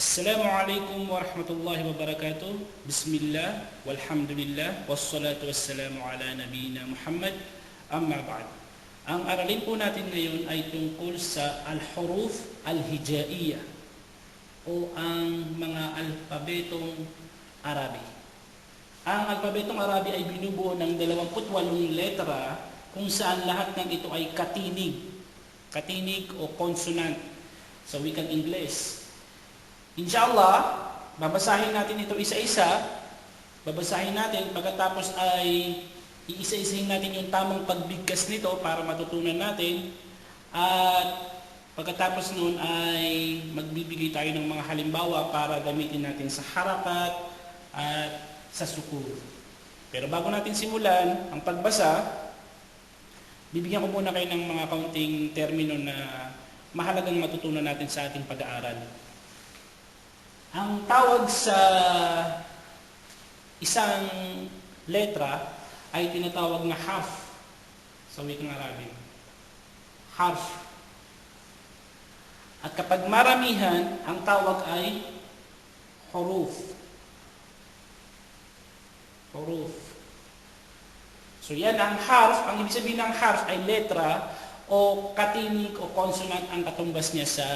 السلام عليكم ورحمة الله وبركاته بسم الله والحمد لله والصلاة والسلام على نبينا محمد أما بعد Ang aralin po natin ngayon ay tungkol sa al-huruf al-hijaiya o ang mga alpabetong Arabi. Ang alpabetong Arabi ay binubuo ng 28 letra kung saan lahat ng ito ay katinig. Katinig o consonant sa wikang Ingles. Inshallah, babasahin natin ito isa-isa. Babasahin natin pagkatapos ay iisa-isahin natin yung tamang pagbigkas nito para matutunan natin. At pagkatapos nun ay magbibigay tayo ng mga halimbawa para gamitin natin sa harakat at sa sukul. Pero bago natin simulan ang pagbasa, bibigyan ko muna kayo ng mga kaunting termino na mahalagang matutunan natin sa ating pag-aaral. Ang tawag sa isang letra ay tinatawag na harf sa wikang Arabic. Harf. At kapag maramihan, ang tawag ay huruf. Huruf. So yan ang harf, ang ibig sabihin ng harf ay letra o katinig o consonant ang katumbas niya sa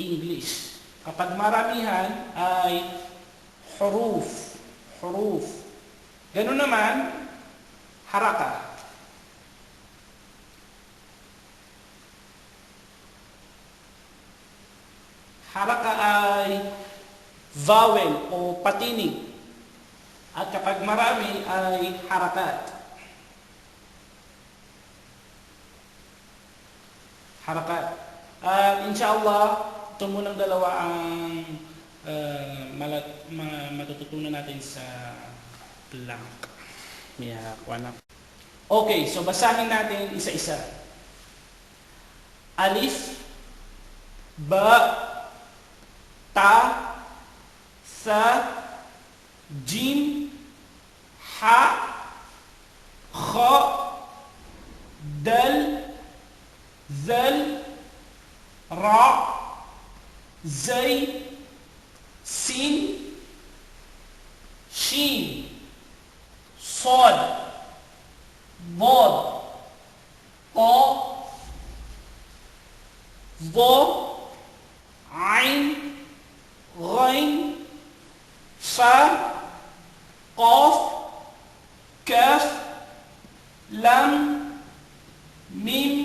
English. Kapag maramihan ay huruf. Huruf. Ganun naman, haraka. Haraka ay vowel o patinig. At kapag marami ay harakat. Harakat. At inshallah, ito munang dalawa ang uh, malat, ma, matututunan natin sa blank. May na. Okay, so basahin natin isa-isa. Alif, ba, ta, sa, jim, ha, kha, dal, zal, ra, zay, sin, shin, صاد ضاد طاء ضاء عين غين فاء قاف كاف لام ميم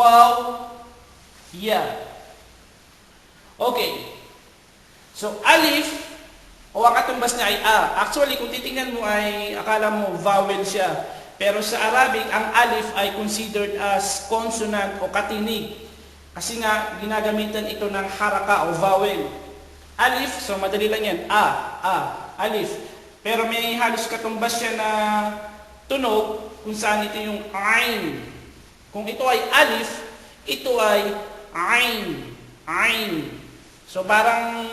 Wow. Yeah. Okay. So, alif, o ang katumbas niya ay a. Actually, kung titingnan mo ay akala mo vowel siya. Pero sa Arabic, ang alif ay considered as consonant o katinig. Kasi nga, ginagamitan ito ng haraka o vowel. Alif, so madali lang yan. A, a, alif. Pero may halos katumbas siya na tunog kung saan ito yung ain. Kung ito ay alif, ito ay ain. Ain. So parang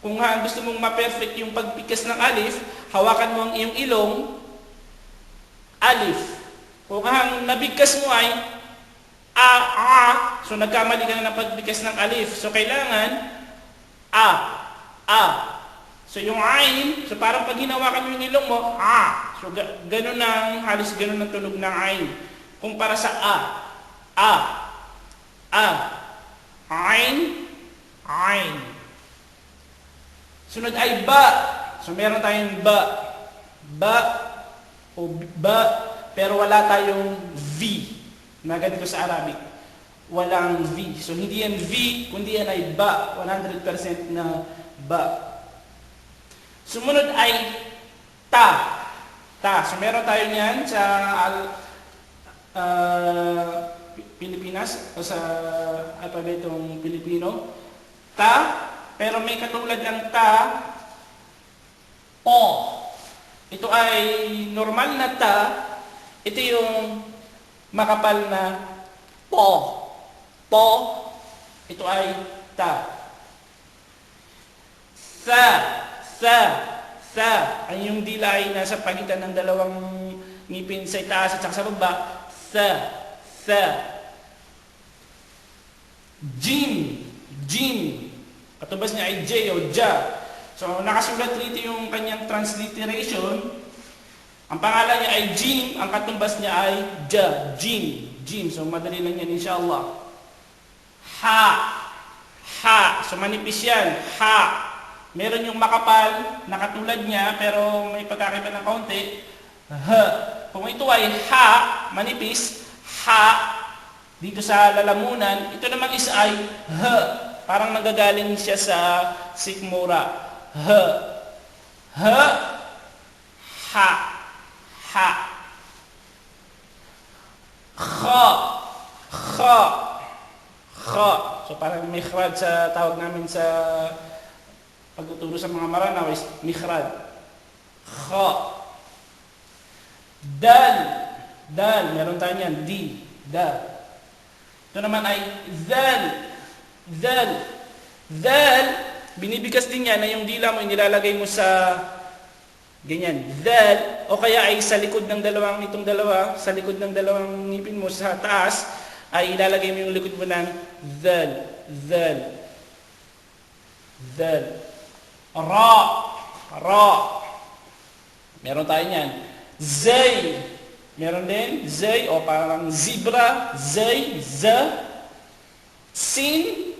kung ha, gusto mong ma-perfect yung pagpikas ng alif, hawakan mo ang iyong ilong, alif. Kung ang nabigkas mo ay a, a, so nagkamali ka na ng pagbigas ng alif. So kailangan a, a. So yung ain, so parang pag hinawakan mo yung ilong mo, a. So ga, ganun ang, halos ganun ang tunog ng ain. Kumpara sa a, a, a, ain, ain. Sunod ay ba. So meron tayong ba. Ba o ba, pero wala tayong V na ganito sa Arabic. Walang V. So hindi yan V, kundi yan ay ba. 100% na ba. Sumunod ay ta. Ta. So meron tayo niyan sa uh, Pilipinas o sa alpabetong Pilipino. Ta pero may katulad ng ta, o. Ito ay normal na ta, ito yung makapal na po. Po, ito ay ta. Sa, sa, sa, ay yung dila ay nasa pagitan ng dalawang ngipin sa itaas at sa baba. Sa, sa. Jim. Jim. Katubas niya ay J o Ja. So, nakasulat rito yung kanyang transliteration. Ang pangalan niya ay Jim. Ang katumbas niya ay Ja. Jim. Jim. So, madali lang yan, inshallah. Ha. Ha. So, manipis yan. Ha. Meron yung makapal na katulad niya, pero may pagkakaiba ng kaunti. H. Kung ito ay ha, manipis, ha, dito sa lalamunan, ito naman is ay h. Parang nagagaling siya sa sikmura. H. H. Ha. Ha. Kha. Kha. Kha. So parang mikhrad sa tawag namin sa pagtuturo sa mga maranaw is mikhrad. Kha. Dal. Dal. Meron tayo niyan. D. Da. Ito naman ay zal. Zal. Zal. Binibigas din yan na yung dila mo, inilalagay mo sa ganyan. Zal. O kaya ay sa likod ng dalawang itong dalawa, sa likod ng dalawang ngipin mo sa taas, ay ilalagay mo yung likod mo ng zal. Zal. Zal. Ra. Ra. Meron tayo niyan. Zay. Meron din, zay, o parang zebra, zay, z. Sin,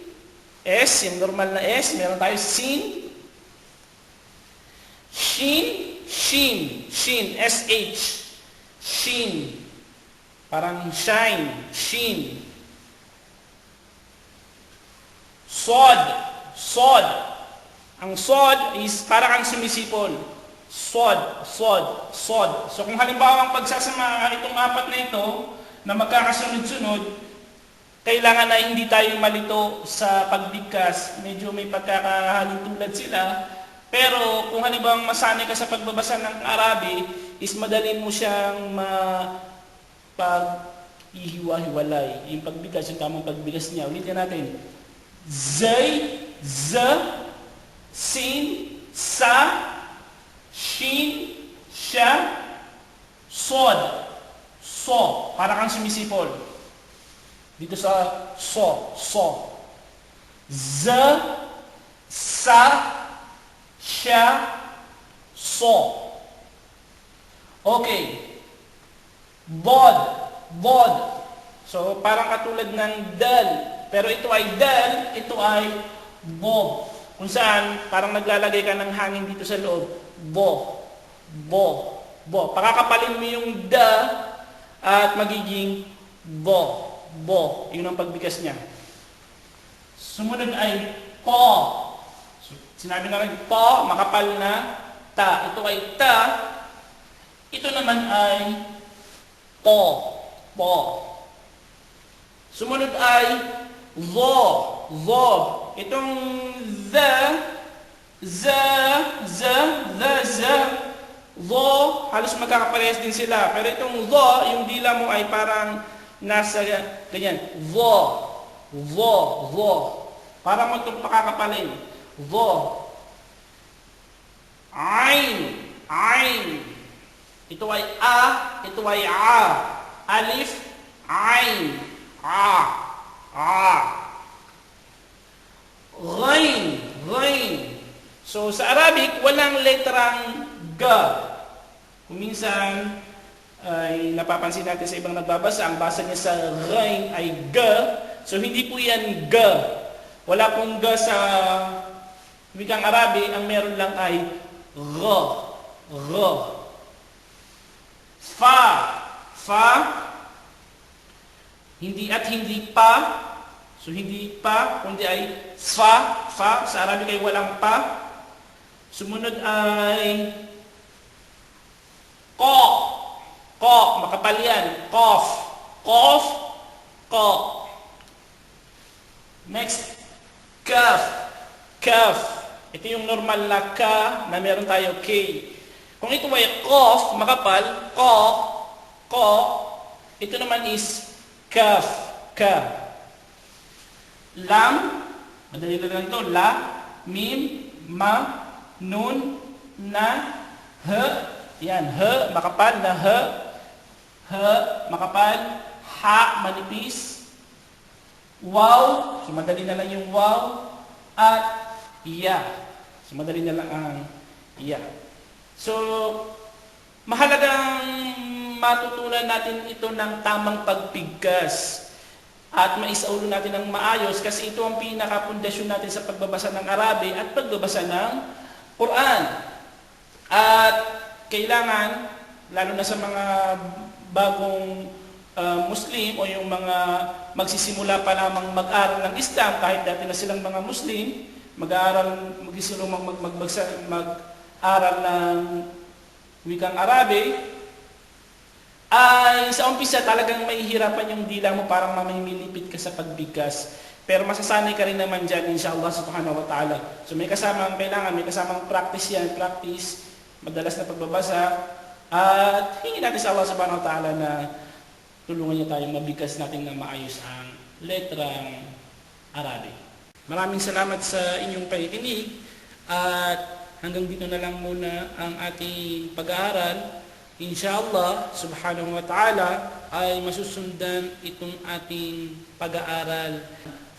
S, yung normal na S, meron tayo sin. Shin, shin, shin, S-H. Shin. Parang shine, shin. Sod, sod. Ang sod is para kang. Sod, sod, sod. So kung halimbawa ang pagsasama itong apat na ito na magkakasunod-sunod, kailangan na hindi tayo malito sa pagbigkas. Medyo may pagkakahalintulad sila. Pero kung halimbawa masanay ka sa pagbabasa ng Arabi, is madali mo siyang ma pag ihiwa-hiwalay. Yung pagbigkas, yung tamang pagbigas niya. Ulitin natin. Zay, z, sin, sa, shin, siya, sod. So, para kang sumisipol. Dito sa so, so. Z, sa, siya, so. Okay. Bod, bod. So, parang katulad ng dal. Pero ito ay dal, ito ay bob. Kung saan, parang naglalagay ka ng hangin dito sa loob. Bo, bo, bo. Pakakapalin mo yung da at magiging bo, bo. Yun ang pagbigas niya. Sumunod ay po. Sinabi na rin po, makapal na ta. Ito ay ta. Ito naman ay po, po. Sumunod ay vo, vo. Itong the, the, the, the, the, vo, halos magkakaparehas din sila. Pero itong vo, yung dila mo ay parang nasa ganyan. Vo, vo, vo. Para mo itong pakakapalin. Vo. Ain, ain. Ito ay a, ito ay a. Alif, ain, a, a. Ghain, ghain. So sa Arabic, walang letrang g. Kung minsan ay napapansin natin sa ibang nagbabasa, ang basa niya sa ghain ay g. So hindi po yan g. Wala pong g sa wikang Arabi, ang meron lang ay g. G. Fa. Fa. Hindi at hindi pa. So hindi pa, kundi ay fa, fa. Sa Arabic ay walang pa. Sumunod ay ko. Ko, makapal yan. Kof. Kof. Ko. Next, kaf. Kaf. Ito yung normal na ka na meron tayo K. Kung ito ay kof, makapal, ko, ko, ito naman is kaf, ka. Lam, madali na lang ito, la, mim, ma, nun, na, h, yan, h, makapal na h, h, makapal, ha, manipis, Wow, so madali na lang yung wow. At iya. So madali na lang ang iya. So, mahalagang matutunan natin ito ng tamang pagpigkas at maisaulo natin ng maayos kasi ito ang pinakapundasyon natin sa pagbabasa ng Arabi at pagbabasa ng Quran. At kailangan, lalo na sa mga bagong uh, Muslim o yung mga magsisimula pa lamang mag-aral ng Islam kahit dati na silang mga Muslim, mag-aaral, magsisimula mag, mag, mag, mag-aral ng wikang Arabi, ay sa umpisa talagang mahihirapan yung dila mo parang mamimilipit ka sa pagbigkas. Pero masasanay ka rin naman dyan, inshallah subhanahu wa ta'ala. So may kasamang kailangan, may kasamang practice yan, practice, madalas na pagbabasa, at hingin natin sa Allah subhanahu wa ta'ala na tulungan niya tayong mabigkas natin na maayos ang letrang Arabic. Maraming salamat sa inyong pakikinig at hanggang dito na lang muna ang ating pag-aaral. Inshallah, subhanahu wa ta'ala, ay masusundan itong ating pag-aaral.